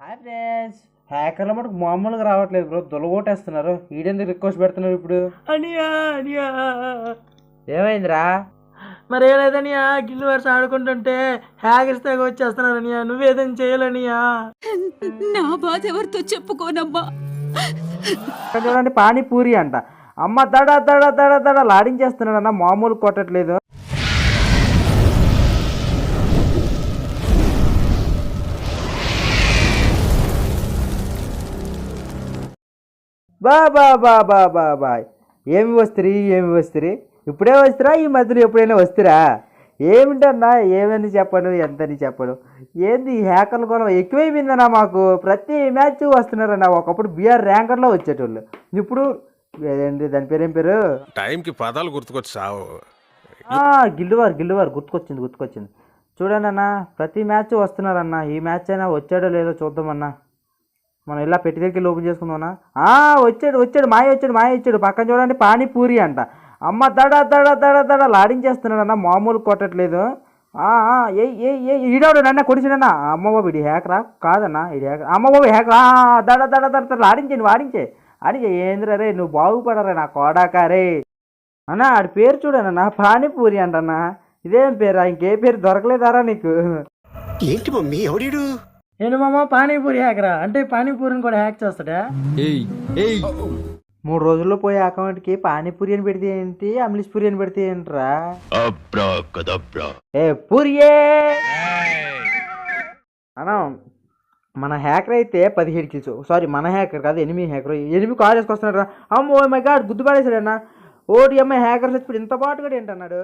Hi friends. హ్యాకర్ల మటుకు మామూలుగా రావట్లేదు బ్రో. దొలగొట్టేస్తున్నారు. ఈడెందుకు రిక్వెస్ట్ పెడుతున్నారు ఇప్పుడు? అనియా అనియా. ఏమైందిరా? మరి ఏలేదనియా గిల్లు వరుస ఆడుకుంటుంటే హ్యాగర్స్ తెగ వచ్చేస్తున్నారు అనియా. నువ్వేదైనా చేయాలనియా నా బాధ ఎవరితో చెప్పుకోనమ్మా చూడండి పానీపూరి అంట. అమ్మ దడ దడ దడ దడ లాడించేస్తున్నాడు అన్న మామూలు కొట్టట్లేదు. బా బా బా బా బా బా. ఏమి వస్తుంది ఏమి వస్తుంది ఇప్పుడే వస్తురా ఈ మధ్యలో ఎప్పుడైనా వస్తురా? ఏమిటన్నా ఏమని చెప్పను ఎంతని చెప్పను? ఏంది హ్యాకర్లు కూడా ఎక్కువైపోయిందన్నా మాకు. ప్రతి మ్యాచ్ వస్తున్నారన్న. ఒకప్పుడు బిఆర్ ర్యాంకర్లో వచ్చేటోళ్ళు. ఇప్పుడు ఏంటి దాని పేరు ఏం పేరు? టైంకి పదాలు గుర్తుకొచ్చి సావు. ఆ, గిల్లువారు గిల్లువారు. గుర్తుకొచ్చింది గుర్తుకొచ్చింది. చూడండి అన్న ప్రతి మ్యాచ్ వస్తున్నారన్న. ఈ మ్యాచ్ అయినా వచ్చాడో లేదో చూద్దామన్నా. మనం ఇలా పెట్టి దగ్గరికి ఓపెన్ చేసుకుందామన్నా? ఆ, వచ్చాడు వచ్చాడు మాయ వచ్చాడు మాయ వచ్చాడు. పక్కన చూడండి పానీపూరి అంట. అమ్మ దడ దడ దడ దడ లాడించేస్తున్నాడు అన్న మామూలు కొట్టట్లేదు. ఆ, ఏ ఏ ఏ ఈడాడు నన్న కొడిచాడన్నా. అమ్మ బాబు ఇది హ్యాకరా? కాదన్నా ఇది హ్యాకర్. అమ్మ బాబు హ్యాకరా? ఆ, దడ దడ దడ దడ లాడించండి వాడించే. ఆడించే ఏందిరా రే నువ్వు బాగుపడరా నా కోడాకారే అన్న ఆడి పేరు చూడనన్నా పానీపూరి అంటన్నా. ఇదేం పేరా? ఇంకే పేరు దొరకలేదారా నీకు? ఏంటి మమ్మీ ఎవడీడు? నేను మామ పానీపూరి హ్యాకరా అంటే పానీపూరిని కూడా హ్యాక్ చేస్తాడా? మూడు రోజుల్లో పోయే అకౌంట్కి పానీపూరి అని పెడితే ఏంటి అమ్లిష్ పూరి అని పెడితే ఏంట్రా? ఏ పూరియే! అన్న మన హ్యాకర్ అయితే పదిహేడు కిల్స్ సారీ మన హ్యాకర్ కాదు ఎనిమిది హ్యాకర్ ఎనిమిది కాల్ చేసుకొస్తున్నాడు రా అమ్మో మై గాడ్ గుద్దు పడేసాడు అన్న ఓటి అమ్మాయి హ్యాకర్ చచ్చిపోయి ఇంత పాటు కూడా ఏంటన్నాడు?